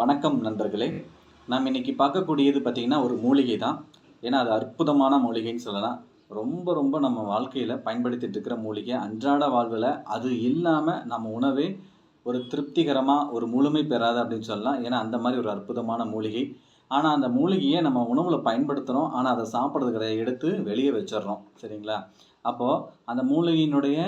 வணக்கம் நண்பர்களே. நாம் இன்னைக்கு பார்க்கக்கூடியது பார்த்திங்கன்னா ஒரு மூலிகை தான். ஏன்னா அது அற்புதமான மூலிகைன்னு சொல்லலாம். ரொம்ப ரொம்ப நம்ம வாழ்க்கையில் பயன்படுத்திட்டு இருக்கிற மூலிகை. அன்றாட வாழ்வில் அது இல்லாமல் நம்ம உணவே ஒரு திருப்திகரமாக ஒரு முழுமை பெறாது அப்படின்னு சொல்லலாம். ஏன்னா அந்த மாதிரி ஒரு அற்புதமான மூலிகை. ஆனால் அந்த மூலிகையை நம்ம உணவில் பயன்படுத்துகிறோம் ஆனால் அதை சாப்பிட்றது கிடையாது எடுத்து வெளியே வச்சிடுறோம். சரிங்களா? அப்போது அந்த மூலிகையினுடைய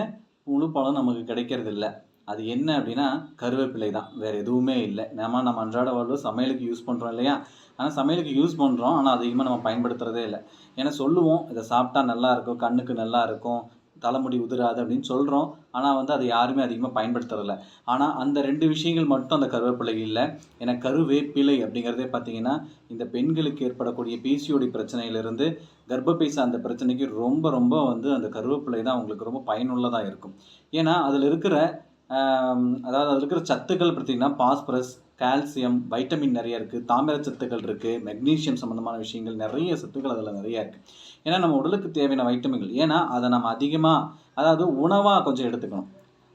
முழு பலன் நமக்கு கிடைக்கிறது இல்லை அது என்ன அப்படின்னா கருவேப்பிலை தான். வேறு எதுவுமே இல்லை. நம்ம நம்ம அன்றாட வாழ்வு சமையலுக்கு யூஸ் பண்ணுறோம் இல்லையா? ஆனால் சமையலுக்கு யூஸ் பண்ணுறோம் ஆனால் அதிகமாக நம்ம பயன்படுத்துகிறதே இல்லை. ஏன்னா சொல்லுவோம் இதை சாப்பிட்டா நல்லா இருக்கும் கண்ணுக்கு நல்லா இருக்கும் தலைமுடி உதிராது அப்படின்னு சொல்கிறோம் ஆனால் வந்து அதை யாருமே அதிகமாக பயன்படுத்துறதில்ல. ஆனால் அந்த ரெண்டு விஷயங்கள் மட்டும் அந்த கருவேப்பிலை இல்லை. ஏன்னா கருவேப்பிலை அப்படிங்கிறதே பார்த்தீங்கன்னா இந்த பெண்களுக்கு ஏற்படக்கூடிய பிசிஓடி பிரச்சனையிலிருந்து கர்ப்பப்பை சார்ந்த பிரச்சனைக்கு ரொம்ப ரொம்ப வந்து அந்த கருவேப்பிலை தான் அவங்களுக்கு ரொம்ப பயனுள்ளதாக இருக்கும். ஏன்னா அதில் இருக்கிற அதாவது அதில் இருக்கிற சத்துக்கள் பார்த்தீங்கன்னா பாஸ்பரஸ் கால்சியம் வைட்டமின் நிறைய இருக்குது தாமிர சத்துக்கள் இருக்குது மெக்னீஷியம் சம்மந்தமான விஷயங்கள் நிறைய சத்துக்கள் அதில் நிறைய இருக்குது ஏன்னா நம்ம உடலுக்கு தேவையான வைட்டமின்கள். ஏன்னா அதை நம்ம அதிகமாக அதாவது உணவாக கொஞ்சம் எடுத்துக்கணும்.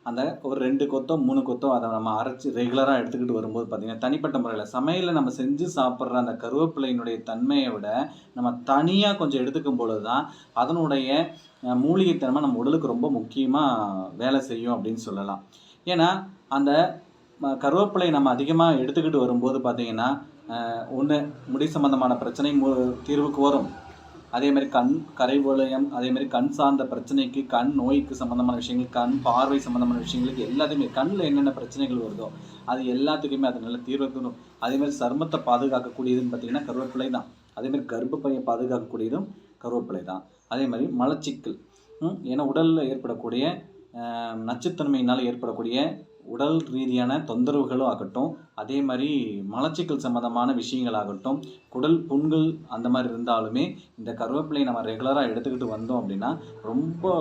அந்த ஒரு ரெண்டு கொத்தோ மூணு கொத்தோ அதை நம்ம அரைச்சி ரெகுலராக எடுத்துக்கிட்டு வரும்போது பார்த்திங்கன்னா தனிப்பட்ட முறையில் சமையலில் நம்ம செஞ்சு சாப்பிட்ற அந்த கருவேப்பிலையினுடைய தன்மையை விட நம்ம தனியாக கொஞ்சம் எடுத்துக்கும் பொழுது தான் அதனுடைய மூலிகைத்தன்மை நம்ம உடலுக்கு ரொம்ப முக்கியமாக வேலை செய்யும் அப்படின்னு சொல்லலாம். ஏன்னா அந்த கருவேப்பிலை நம்ம அதிகமாக எடுத்துக்கிட்டு வரும்போது பார்த்தீங்கன்னா ஒன்று முடி சம்பந்தமான பிரச்சனை மு தீர்வுக்கு வரும். அதே மாதிரி கண் கரை வளையம் அதேமாதிரி கண் சார்ந்த பிரச்சனைக்கு கண் நோய்க்கு சம்மந்தமான விஷயங்கள் கண் பார்வை சம்மந்தமான விஷயங்களுக்கு எல்லாத்தையுமே கண்ணில் என்னென்ன பிரச்சனைகள் வருதோ அது எல்லாத்துக்குமே அது நல்ல தீர்வு தரும். அதேமாதிரி சருமத்தை பாதுகாக்கக்கூடியதுன்னு பார்த்தீங்கன்னா கருவேப்பிலை தான். அதேமாதிரி கர்ப்பப்பையை பாதுகாக்கக்கூடியதும் கருவேப்பிலை தான். அதே மாதிரி மலச்சிக்கல் ஏன்னா உடலில் ஏற்படக்கூடிய நச்சுத்தன்மையினால் ஏற்படக்கூடிய உடல் ரீதியான தொந்தரவுகளும் ஆகட்டும் அதே மாதிரி மலச்சிக்கல் சம்மந்தமான விஷயங்களாகட்டும் குடல் புண்கள் அந்த மாதிரி இருந்தாலுமே இந்த கருவேப்பிலையை நம்ம ரெகுலராக எடுத்துக்கிட்டு வந்தோம் அப்படின்னா ரொம்ப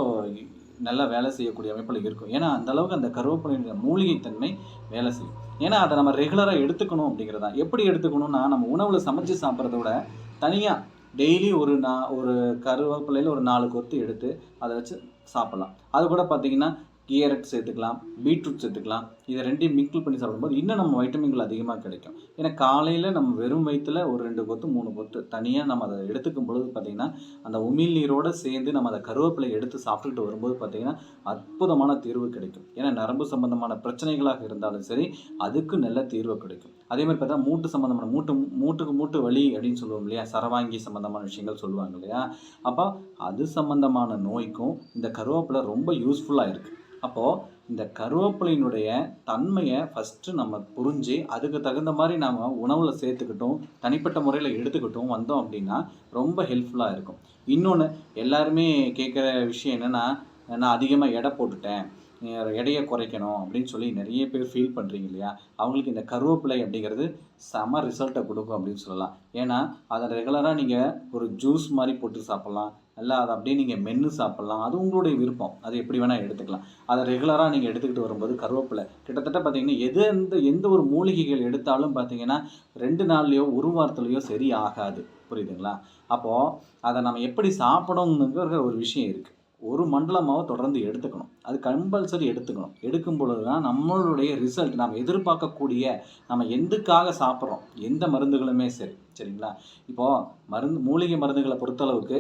நல்லா வேலை செய்யக்கூடிய அமைப்பில் இருக்கும். ஏன்னா அந்த அளவுக்கு அந்த கருவேப்பிலையுடைய மூலிகைத்தன்மை வேலை செய்யும். ஏன்னா அதை நம்ம ரெகுலராக எடுத்துக்கணும் அப்படிங்கிறதான் எப்படி எடுத்துக்கணும்னா நம்ம உணவில் சமைச்சு சாப்பிட்றத விட தனியாக டெய்லி ஒரு நா ஒரு கருவேப்பிலையில் ஒரு நாலு கொத்து எடுத்து அதை வச்சு சாப்பிட்லாம். அது கூட பார்த்திங்கன்னா கேரட் சேர்த்துக்கலாம் பீட்ரூட் சேர்த்துக்கலாம். இதை ரெண்டையும் மிங்கிள் பண்ணி சாப்பிடும்போது இன்னும் நம்ம வைட்டமின்கள் அதிகமாக கிடைக்கும். ஏன்னா காலையில் நம்ம வெறும் வயிற்றுல ஒரு ரெண்டு கொத்து மூணு கொத்து தனியாக நம்ம அதை எடுத்துக்கும் பொழுது பார்த்திங்கன்னா அந்த உமிழ் நீரோடு சேர்ந்து நம்ம அதை கருவேப்பிலை எடுத்து சாப்பிட்டுட்டு வரும்போது பார்த்திங்கன்னா அற்புதமான தீர்வு கிடைக்கும். ஏன்னா நரம்பு சம்பந்தமான பிரச்சனைகளாக இருந்தாலும் சரி அதுக்கு நல்ல தீர்வு கிடைக்கும். அதே மாதிரி பார்த்தா மூட்டு சம்பந்தமான மூட்டு மூட்டுக்கு மூட்டு வலி அப்படின்னு சொல்லுவோம் இல்லையா? சரவாங்கி சம்பந்தமான விஷயங்கள் சொல்லுவாங்க இல்லையா? அப்போ அது சம்பந்தமான நோய்க்கும் இந்த கருவேப்பிலை ரொம்ப யூஸ்ஃபுல்லாக இருக்குது அப்போது இந்த கருவேப்பிலையினுடைய தன்மையை ஃபஸ்ட்டு நம்ம புரிஞ்சு அதுக்கு தகுந்த மாதிரி நம்ம உணவில் சேர்த்துக்கிட்டோம் தனிப்பட்ட முறையில் எடுத்துக்கிட்டோம் வந்தோம் அப்படின்னா ரொம்ப ஹெல்ப்ஃபுல்லாக இருக்கும். இன்னொன்று எல்லாருமே கேட்குற விஷயம் என்னென்னா நான் அதிகமாக எடை போட்டுட்டேன் எடையை குறைக்கணும் அப்படின்னு சொல்லி நிறைய பேர் ஃபீல் பண்ணுறீங்க இல்லையா? அவங்களுக்கு இந்த கருவேப்பிலை அப்படிங்கிறது செம ரிசல்ட்டை கொடுக்கும் அப்படின்னு சொல்லலாம். ஏன்னா அதை ரெகுலராக நீங்கள் ஒரு ஜூஸ் மாதிரி போட்டு சாப்பிட்லாம் இல்லை அதை அப்படியே நீங்கள் மென்று சாப்பிட்லாம். அது உங்களுடைய விருப்பம். அது எப்படி வேணால் எடுத்துக்கலாம். அதை ரெகுலராக நீங்கள் எடுத்துக்கிட்டு வரும்போது கருவேப்பிலை. கிட்டத்தட்ட பார்த்தீங்கன்னா எது எந்த எந்த ஒரு மூலிகைகள் எடுத்தாலும் பார்த்தீங்கன்னா ரெண்டு நாள்லையோ ஒரு வாரத்துலையோ சரி ஆகாது. புரியுதுங்களா? அப்போது அதை நம்ம எப்படி சாப்பிடணுங்கிற ஒரு விஷயம் இருக்குது ஒரு மண்டலமாக தொடர்ந்து எடுத்துக்கணும். அது கம்பல்சரி எடுத்துக்கணும். எடுக்கும் பொழுது தான் நம்மளுடைய ரிசல்ட் நாம் எதிர்பார்க்கக்கூடிய நம்ம எதுக்காக சாப்பிட்றோம் எந்த மருந்துகளுமே சரி. சரிங்களா? இப்போது மருந்து மூலிகை மருந்துகளை பொறுத்தளவுக்கு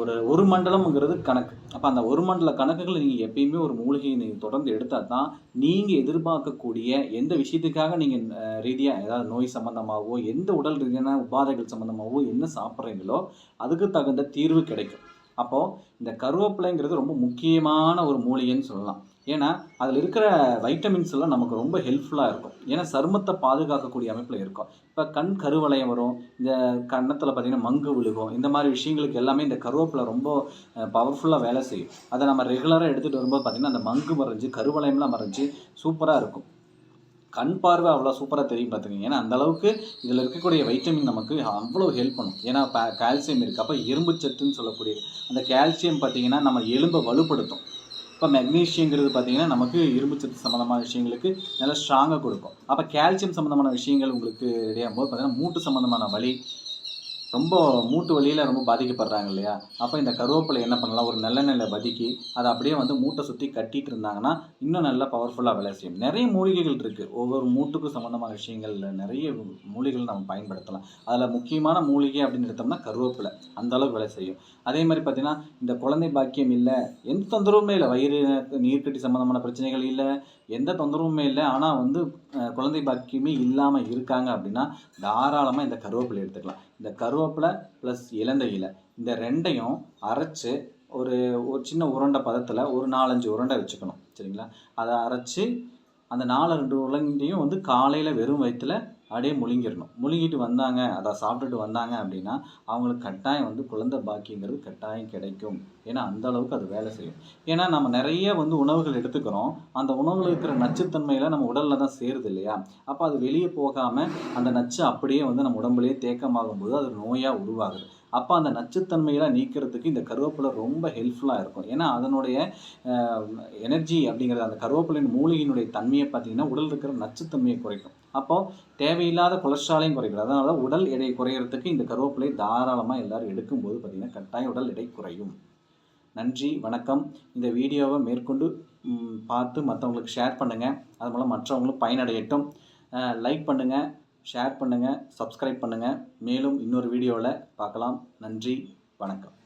ஒரு ஒரு மண்டலம்ங்கிறது கணக்கு. அப்போ அந்த ஒரு மண்டல கணக்குகளை நீங்கள் எப்பயுமே ஒரு மூலிகையை நீங்கள் தொடர்ந்து எடுத்தால் தான் நீங்கள் எதிர்பார்க்கக்கூடிய எந்த விஷயத்துக்காக நீங்கள் ரீதியாக ஏதாவது நோய் சம்மந்தமாகவோ எந்த உடல் ரீதியான உபாதைகள் சம்மந்தமாகவோ என்ன சாப்பிட்றீங்களோ அதுக்கு தகுந்த தீர்வு கிடைக்கும். அப்போது இந்த கருவேப்பிலைங்கிறது ரொம்ப முக்கியமான ஒரு மூலிகைன்னு சொல்லலாம். ஏன்னா அதில் இருக்கிற வைட்டமின்ஸ் எல்லாம் நமக்கு ரொம்ப ஹெல்ப்ஃபுல்லாக இருக்கும். ஏன்னா சருமத்தை பாதுகாக்கக்கூடிய அமைப்பில் இருக்கும். இப்போ கண் கருவளையம் வரும் இந்த கன்னத்தில் பார்த்திங்கன்னா மங்கு விழுகும் இந்த மாதிரி விஷயங்களுக்கு எல்லாமே இந்த கருவேப்பிலை ரொம்ப பவர்ஃபுல்லாக வேலை செய்யும். அதை நம்ம ரெகுலராக எடுத்துகிட்டு வரும்போது பார்த்திங்கன்னா அந்த மங்கு மறைஞ்சு கருவளையம்லாம் மறைஞ்சு சூப்பராக இருக்கும். கண் பார்வை அவ்வளோ சூப்பராக தெரியும் பார்த்துக்கோங்க ஏன்னா அந்தளவுக்கு இதில் இருக்கக்கூடிய வைட்டமின் நமக்கு அவ்வளோ ஹெல்ப் பண்ணும். ஏன்னா கால்சியம் இருக்குது அப்போ இரும்பு சத்துன்னு சொல்லக்கூடிய அந்த கால்சியம் பார்த்தீங்கன்னா நம்ம எலும்பை வலுப்படுத்தும். இப்போ மெக்னீஷியங்கிறது பார்த்தீங்கன்னா நமக்கு இரும்பு சத்து சம்மந்தமான விஷயங்களுக்கு நல்லா ஸ்ட்ராங்காக கொடுக்கும். அப்போ கால்சியம் சம்மந்தமான விஷயங்கள் உங்களுக்கு ரெடியாகும் போது பார்த்தீங்கன்னா மூட்டு சம்மந்தமான வலி ரொம்ப மூட்டு வலியில் ரொம்ப பாதிக்கப்படுறாங்க இல்லையா? அப்போ இந்த கருவேப்பிலை என்ன பண்ணலாம்? ஒரு நல்ல நல்லெண்ணெயில் வதக்கி அதை அப்படியே வந்து மூட்டை சுற்றி கட்டிட்டு இருந்தாங்கன்னா இன்னும் நல்லா பவர்ஃபுல்லாக வேலை செய்யும். நிறைய மூலிகைகள் இருக்குது ஒவ்வொரு மூட்டுக்கும் சம்மந்தமான விஷயங்கள்ல நிறைய மூலிகைகள் நம்ம பயன்படுத்தலாம். அதில் முக்கியமான மூலிகை அப்படின்னு எடுத்தோம்னா கருவேப்பிலை. அந்த அளவுக்கு வேலை செய்யும். அதே மாதிரி பார்த்தீங்கன்னா இந்த குழந்தை பாக்கியம் இல்லை எந்த தொந்தரவுமே இல்லை. வயிறு நீர்க்கட்டி சம்மந்தமான பிரச்சனைகள் இல்லை எந்த தொந்தரவுமே இல்லை. ஆனால் வந்து குழந்தை பாக்கியமே இல்லாமல் இருக்காங்க அப்படின்னா தாராளமாக இந்த கருவேப்பிலை எடுத்துக்கலாம். இந்த கருவேப்பிலை ப்ளஸ் இலந்தையில் இலை. இந்த ரெண்டையும் அரைச்சு ஒரு ஒரு சின்ன உருண்டை பதத்தில் ஒரு நாலஞ்சு உருண்டை வச்சுக்கணும். சரிங்களா? அதை அரைச்சி அந்த நாலு ரெண்டு உருண்டையும் வந்து காலையில் வெறும் வயிற்றுல அப்படியே முழுங்கிடணும். முழுங்கிட்டு வந்தாங்க அதை சாப்பிட்டுட்டு வந்தாங்க அப்படின்னா அவங்களுக்கு கட்டாயம் வந்து குழந்தை பாக்கியங்கிறது கட்டாயம் கிடைக்கும். ஏன்னா அந்த அளவுக்கு அது வேலை செய்யும். ஏன்னா நம்ம நிறைய வந்து உணவுகள் எடுத்துக்கிறோம். அந்த உணவில் இருக்கிற நச்சுத்தன்மையில் நம்ம உடலில் தான் சேருது இல்லையா? அப்போ அது வெளியே போகாமல் அந்த நச்சு அப்படியே வந்து நம்ம உடம்புலேயே தேக்கமாகும் போது அது நோயாக உருவாகுது. அப்போ அந்த நச்சுத்தன்மையெல்லாம் நீக்கிறதுக்கு இந்த கருவேப்பிலை ரொம்ப ஹெல்ப்ஃபுல்லாக இருக்கும். ஏன்னா அதனுடைய எனர்ஜி அப்படிங்கிறது அந்த கருவேப்பிலையின் மூலிகையினுடைய தன்மையை பார்த்தீங்கன்னா உடல் இருக்கிற நச்சுத்தன்மையை குறைக்கும். அப்போது தேவையில்லாத கொலஸ்ட்ராலையும் குறைக்கிறது அதனால உடல் எடை குறையிறதுக்கு இந்த கருவேப்பிலை தாராளமாக எல்லாரும் எடுக்கும்போது பார்த்திங்கன்னா கட்டாயம் உடல் எடை குறையும். நன்றி வணக்கம். இந்த வீடியோவை மேற்கொண்டு பார்த்து மற்றவங்களுக்கு ஷேர் பண்ணுங்கள் அது மூலம் மற்றவங்களும் பயனடையட்டும். லைக் பண்ணுங்கள் ஷேர் பண்ணுங்கள் சப்ஸ்கிரைப் பண்ணுங்கள் மேலும் இன்னொரு வீடியோவில் பார்க்கலாம். நன்றி வணக்கம்.